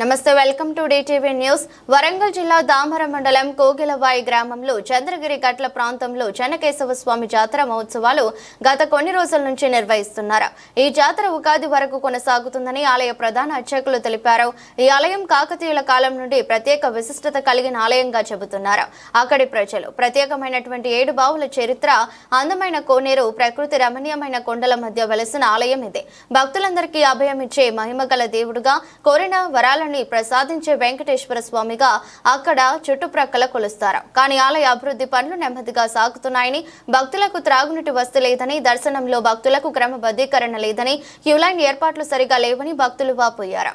నమస్తే welcome to DTV news. Warangal జిల్లా దామర మండలం కోగిలవాయి గ్రామంలో చంద్రగిరి గట్ల ప్రాంతంలో చెన్నకేశవ స్వామి జాతర మహోత్సవాలు గత కొన్ని రోజుల నుంచి నిర్వహిస్తున్నారు. ఈ జాతర ఉగాది వరకు కొనసాగుతుందని ఆలయ ప్రధాన అర్చకులు తెలిపారు. ఈ ఆలయం కాకతీయుల కాలం నుండి ప్రత్యేక విశిష్టత కలిగిన ఆలయంగా చెబుతున్నారు. అక్కడి ప్రజలు ప్రత్యేకమైనటువంటి ఏడు బావుల చరిత్ర అందమైన కోనేరు ప్రకృతి రమణీయమైన కొండల మధ్య వెలసిన ఆలయం ఇది. భక్తులందరికీ అభయం ఇచ్చే మహిమగల దేవుడుగా కోరిన వరాల ఫలితాలని ప్రసాదించే వెంకటేశ్వర స్వామిగా అక్కడ చుట్టుప్రక్కల కొలుస్తారు. కానీ ఆలయ అభివృద్ధి పనులు నెమ్మదిగా సాగుతున్నాయని భక్తులకు త్రాగునీటి వస్తు లేదని దర్శనంలో భక్తులకు క్రమబద్ధీకరణ లేదని క్యూలైన్ ఏర్పాట్లు సరిగా లేవని భక్తులు వాపోయారు.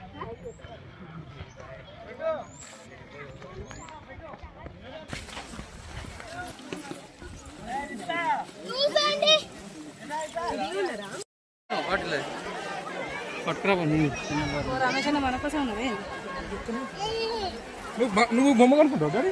బ- నువ్వు బొమ్మ కనుక్కుంటావు కానీ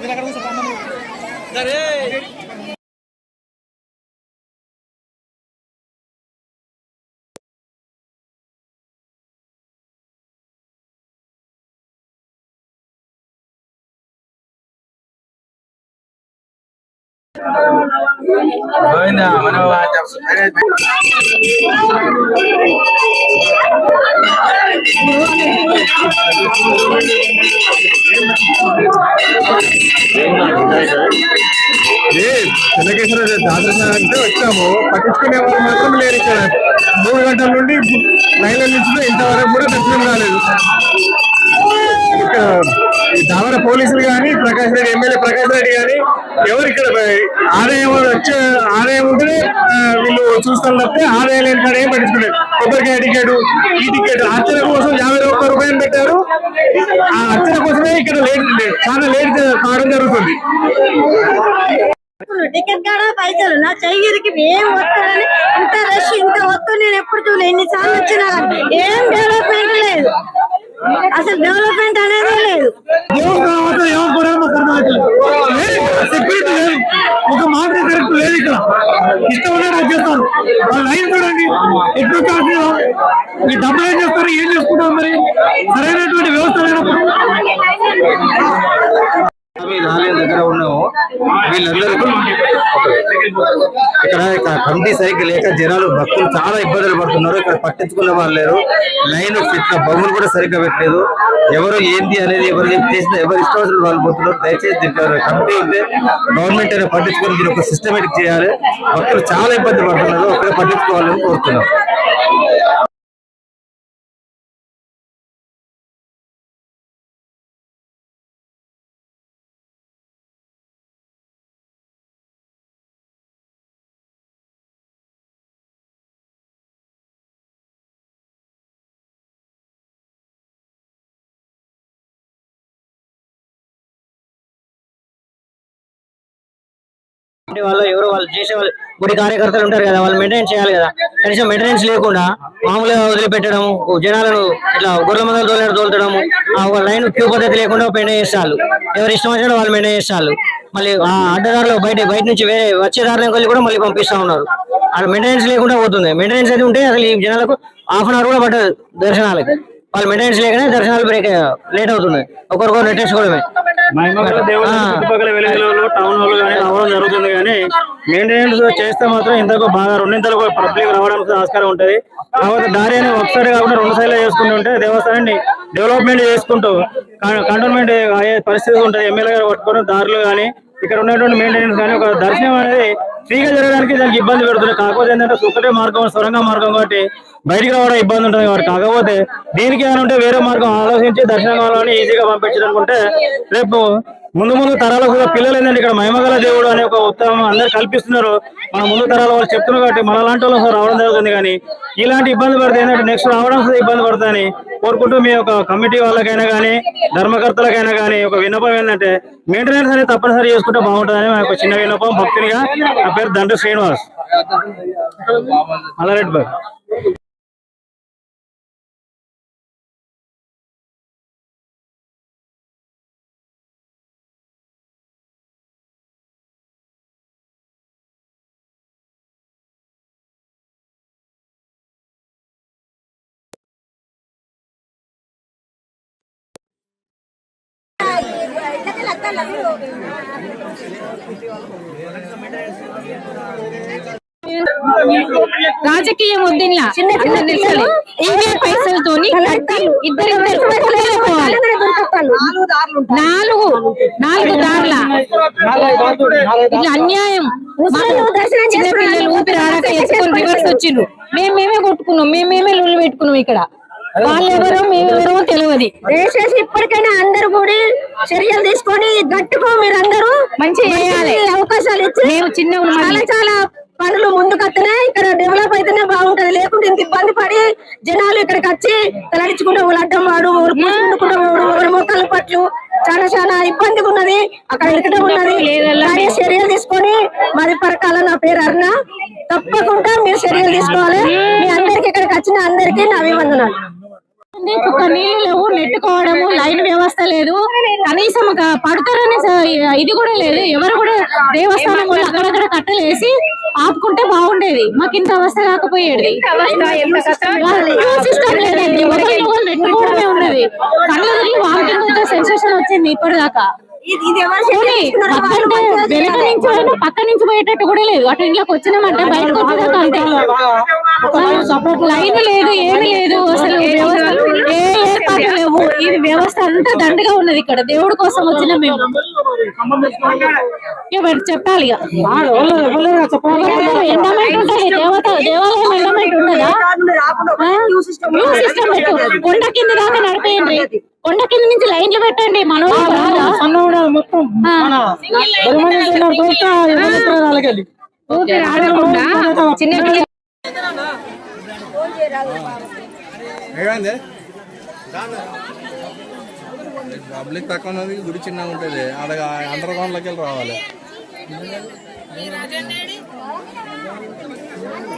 Mira, Carlos, se చెన్నకేశ్వర జాతర అంటే వచ్చాము. పట్టించుకునే వాళ్ళు మాత్రం లేరు ఇక్కడ. మూడు గంటల నుండి లైన్ల నుంచి ఇంతవరకు కూడా దర్శనం రాలేదు. ఈ పోలీసులు కానీ ప్రకాష్ రెడ్డి ఎమ్మెల్యే ప్రకాష్ రెడ్డి కానీ ఎవరు ఇక్కడ ఆదాయం వచ్చే ఆదాయం ఉంటేనే వీళ్ళు చూస్తారు తప్పితే ఆదాయం లేని కాడ ఏం పట్టించుకోలేదు. కొబ్బరికాయ టికెట్ ఈ టికెట్ అర్చన కోసం యాభై ఒక్క రూపాయలు పెట్టారు. ఆ అర్చన కోసమే ఇక్కడ లేట్ చాలా లేట్ కావడం జరుగుతుంది. టికెట్ కాడ పైసలు నా చెయ్యిరికి ఏం వస్తారని ఇంత రష్ ఇంత వస్తు నేను ఎప్పుడు చూడలేదు ఎన్నిసార్లు వచ్చినా ఏం డెవలప్మెంట్ లేదు. అసలు డెవలప్మెంట్ అనేది లేదు. సెక్యూరిటీ లేదు ఒక మాట కరెక్ట్ లేదు ఇక్కడ. ఇష్టం ఉన్నారు వచ్చేస్తారు వాళ్ళ లైన్ చూడండి. ఎప్పుడు కాదు మీ డబ్బులు ఏం చేస్తారు? ఏం చేసుకుంటాం మరి? సరైనటువంటి వ్యవస్థ లేనప్పుడు. దగ్గర ఉన్నాము వీళ్ళందరూ ఇక్కడ ఇక్కడ కమిటీ సరిగ్గా లేక జనాలు భక్తులు చాలా ఇబ్బందులు పడుతున్నారు. ఇక్కడ పట్టించుకునే వాళ్ళు లేరు. లైన్ ఇట్లా బొమ్మలు కూడా సరిగ్గా పెట్టలేదు. ఎవరు ఏంటి అనేది ఎవరు చేసిన ఎవరు ఇష్టం వాళ్ళు పోతున్నారు. దయచేసి దీనికి కమిటీ ఉంటే గవర్నమెంట్ అనేది పట్టించుకొని దీని ఒక సిస్టమేటిక్ చేయాలి. భక్తులు చాలా ఇబ్బంది పడుతున్నారు. ఒకరే పట్టించుకోవాలని కోరుతున్నాం. అంటే వాళ్ళు ఎవరో వాళ్ళు చేసే వాళ్ళు గుడి కార్యకర్తలు ఉంటారు కదా వాళ్ళు మెయింటైన్ చేయాలి కదా. కనీసం మెయింటెనెన్స్ లేకుండా మామూలుగా వదిలిపెట్టడం జనాలను ఇట్లా గొర్రెల మందలు తోలేరు తోలుతడము ఒక లైన్ క్యూ పద్ధతి లేకుండా మెయింటైన్ చేస్తారు. ఎవరు ఇష్టం వచ్చినా వాళ్ళు మెయింటైన్ చేస్తారు. మళ్ళీ ఆ అడ్డదారులు బయట బయట నుంచి వేరే వచ్చే దారిలోకి వెళ్ళి కూడా మళ్ళీ పంపిస్తా ఉన్నారు. అక్కడ మెయింటెనెన్స్ లేకుండా పోతుంది. మెయింటెనెన్స్ అయితే ఉంటే అసలు ఈ జనాలకు హాఫ్ అన్ అవర్ కూడా పట్టదు దర్శనాలకి. వాళ్ళు మెయింటెనెన్స్ లేకనే దర్శనాలు బ్రేక్ లేట్ అవుతుంది. ఒకరికొకరు నెట్టేసుకోవడమే టౌన్ వాళ్ళు కానీ రావడం జరుగుతుంది కానీ మెయింటెనెన్స్ చేస్తే మాత్రం ఇంతకు బాగా రెండింతలు పబ్లిక్ రావడానికి ఆస్కారం ఉంటది. కాకపోతే దారి అని ఒకసారి కాకుండా రెండు సైడ్లు చేసుకుంటూ ఉంటే దేవస్థానాన్ని డెవలప్మెంట్ చేసుకుంటూ కంటోన్మెంట్ అయ్యే పరిస్థితి ఉంటుంది. ఎమ్మెల్యే గారు పట్టుకొని దారులు కానీ ఇక్కడ ఉన్నటువంటి మెయింటెనెన్స్ కానీ ఒక దర్శనం అనేది ఫ్రీగా జరగడానికి దానికి ఇబ్బంది పెడుతుంది కాకపోతే ఏంటంటే ఒకటే మార్గం సొరంగ మార్గం కాబట్టి బయటికి రావడం ఇబ్బంది ఉంటుంది కాబట్టి. కాకపోతే దీనికి ఏమైనా ఉంటే వేరే మార్గం ఆలోచించి దర్శనం కావాలని ఈజీగా పంపించాలనుకుంటే రేపు ముందు ముందు తరాలకు కూడా పిల్లలు ఏంటంటే ఇక్కడ మహిమగల దేవుడు అనే ఒక ఉత్తమం అందరు కల్పిస్తున్నారు. మన ముందు తరాల వాళ్ళు చెప్తున్నారు కాబట్టి మన లాంటి వాళ్ళు రావడం జరుగుతుంది కానీ ఇలాంటి ఇబ్బంది పడితే ఏంటంటే నెక్స్ట్ రావడం ఇబ్బంది పడుతుందని కోరుకుంటూ మీ యొక్క కమిటీ వాళ్ళకైనా కానీ ధర్మకర్తలకైనా కానీ ఒక విన్నపం ఏంటంటే మెయింటెనెన్స్ అనేది తప్పనిసరి చేసుకుంటే బాగుంటుందని మా యొక్క చిన్న విన్నపం. భక్తునిగా నా పేరు దండ్రి శ్రీనివాస్. అలరెడ్ బాయ్ రాజకీయం వద్దిలా ఇవే పైసలతోని వదిలేసుకోవాలి. నాలుగు నాలుగు దారుల ఇట్లా అన్యాయం. చిన్న పిల్లలు ఊపిరి ఆడక ఎత్తుకొని రివర్స్ వచ్చిండ్రు. మేము మేమే కొట్టుకున్నాం. మేము మేమే లొల్లు పెట్టుకున్నాం ఇక్కడ. వాళ్ళెవరో మేమెవరో తెలియదు. దయచేసి ఇప్పటికైనా అందరూ కూడా చర్యలు తీసుకొని గట్టుకో మీరు అందరూ మంచిగా చేయాలి. అవకాశాలు ఇచ్చి మేము చిన్న చాలా చాలా పనులు ముందుకొస్తున్నాయి ఇక్కడ డెవలప్ అయితేనే బాగుంటది. లేకుంటే ఇంత ఇబ్బంది పడి జనాలు ఇక్కడికి వచ్చి తలడించుకుంటే ఊరు అడ్డం వాడు ఊరు మొక్కల పట్లు. చాలా చాలా ఇబ్బందిగా ఉన్నది. అక్కడ ఇక్కడే ఉన్నది. చర్యలు తీసుకొని మరి పరకాల నా పేరు అరుణ. తప్పకుండా మీరు చర్యలు తీసుకోవాలి. మీ అందరికి ఇక్కడికి వచ్చిన అందరికీ నా అభివందనాలు. ఒక నీళ్ళు లేవు నెట్టుకోవడము లైన్ వ్యవస్థ లేదు. కనీసం ఒక పడతారనే ఇది కూడా లేదు. ఎవరు కూడా దేవస్థానం వాళ్ళు అక్కడక్కడ కట్టలేసి ఆపుకుంటే బాగుండేది. మాకు ఇంత అవస్థ కాకపోయేది సిస్టమ్ లేదండి. ఒకరిని ఒకరు నెట్టుకోవడమే ఉన్నది. కళ్ళు వామిటింగ్ సెన్సేషన్ వచ్చింది ఇప్పటిదాకా. వెనక నుంచి పక్క నుంచి పోయేటట్టు కూడా లేదు. అటు ఇంట్లోకి వచ్చినామంటే బయటకు వచ్చేదాకా అంతే. లైన్ లేదు ఏమీ లేదు అసలు ఏ ఏర్పాటు లేవు. ఇది వ్యవస్థ అంతా దండగా ఉన్నది ఇక్కడ. దేవుడి కోసం వచ్చిన మేము. చెప్పాలి ఇక. ఎండమెంట్ ఉంటుంది. దేవత దేవాలయం ఎండమెంట్ ఉండదా న్యూ సిస్టమ్ పెట్టు. కొండ కింద దాకా నడిపేయండి. కొండ కింద నుంచి లైన్లు పెట్టండి. రారా? మొత్తం చిన్న ఏమైంది? పబ్లిక్ తక్కువ ఉన్నది గుడి చిన్నగా ఉంటుంది. ఆడ అండర్ గ్రౌండ్లోకి వెళ్ళి రావాలి.